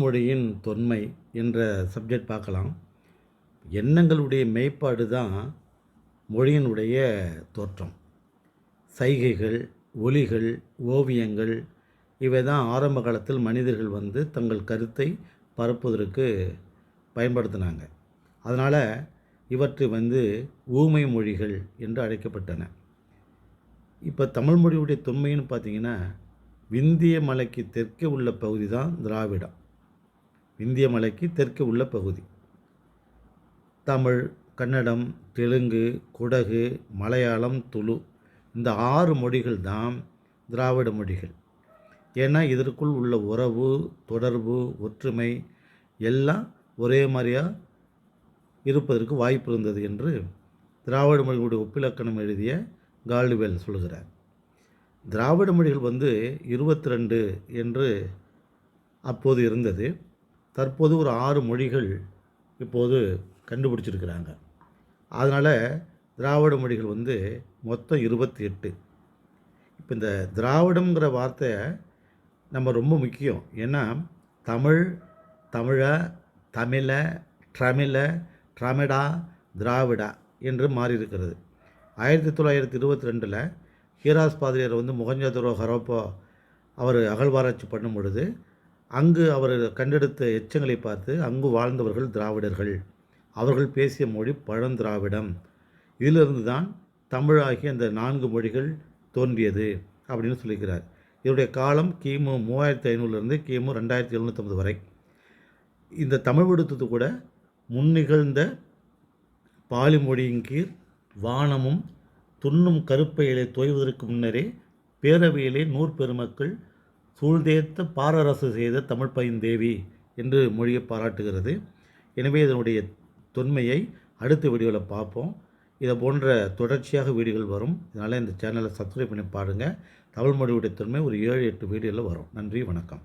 மொழியின் தொன்மை என்ற சப்ஜெக்ட் பார்க்கலாம். எண்ணங்களுடைய மெய்ப்பாடு தான் மொழியினுடைய தோற்றம். சைகைகள் ஒலிகள் ஓவியங்கள் இவை தான் ஆரம்ப காலத்தில் மனிதர்கள் வந்து தங்கள் கருத்தை பரப்புவதற்கு பயன்படுத்தினாங்க. அதனால் இவற்றை வந்து ஊமை மொழிகள் என்று அழைக்கப்பட்டன. இப்போ தமிழ் மொழியுடைய தொன்மைன்னு பார்த்தீங்கன்னா விந்திய மலைக்கு தெற்கே உள்ள பகுதி தான் திராவிடம். இந்திய மலைக்கு தெற்கே உள்ள பகுதி. தமிழ் கன்னடம் தெலுங்கு குடகு மலையாளம் துளு இந்த ஆறு மொழிகள் தான் திராவிட மொழிகள். ஏன்னா இதற்குள் உள்ள உறவு தொடர்பு ஒற்றுமை எல்லாம் ஒரே மாதிரியாக இருப்பதற்கு வாய்ப்பு இருந்தது என்று திராவிட மொழிகளுடைய ஒப்பிலக்கணம் எழுதிய கால்டுவேல் சொல்கிறார். திராவிட மொழிகள் வந்து இருபத்தி ரெண்டு என்று அப்போது இருந்தது. தற்போது ஒரு ஆறு மொழிகள் இப்போது கண்டுபிடிச்சிருக்கிறாங்க. அதனால் திராவிட மொழிகள் வந்து மொத்தம் இருபத்தி எட்டு இப்போ இந்த திராவிடங்கிற வார்த்தை நம்ம ரொம்ப முக்கியம். ஏன்னா தமிழ் தமிழ தமிழ ட்ரமிழ ட்ரமிடா திராவிடா என்று மாறி இருக்கிறது ஆயிரத்தி தொள்ளாயிரத்தி இருபத்தி ரெண்டில் ஹீராஸ் பாதிரியார் வந்து முகஞ்சதுரோ ஹரோப்போ அவர் அகழ்வாராய்ச்சி பண்ணும் பொழுது அங்கு அவர் கண்டெடுத்த எச்சங்களை பார்த்து அங்கு வாழ்ந்தவர்கள் திராவிடர்கள். அவர்கள் பேசிய மொழி பழந்திராவிடம். இதிலிருந்து தான் தமிழாகிய அந்த நான்கு மொழிகள் தோன்றியது அப்படின்னு சொல்லிக்கிறார். இதனுடைய காலம் கிமு மூவாயிரத்தி ஐநூறுலேருந்து கிமு ரெண்டாயிரத்தி எழுநூற்றம்பது வரை. இந்த தமிழ் விடுத்தது கூட முன்னிகழ்ந்த பாலி மொழியின் கீழ் வானமும் துண்ணும் கருப்பையிலே தோய்வதற்கு முன்னரே பேரவையிலே நூற்பெருமக்கள் சூழ்தேத்த பாரரசு செய்த தமிழ் பைந்தேவி என்று மொழியை பாராட்டுகிறது. எனவே இதனுடைய தொன்மையை அடுத்த வீடியோவில் பார்ப்போம். இதை போன்ற தொடர்ச்சியாக வீடியோகள் வரும். இதனால் இந்த சேனலை சப்ஸ்கிரைப் பண்ணி பாருங்கள் தமிழ் மொழியுடைய தொன்மை ஒரு ஏழு எட்டு வீடியோவில் வரும். நன்றி வணக்கம்.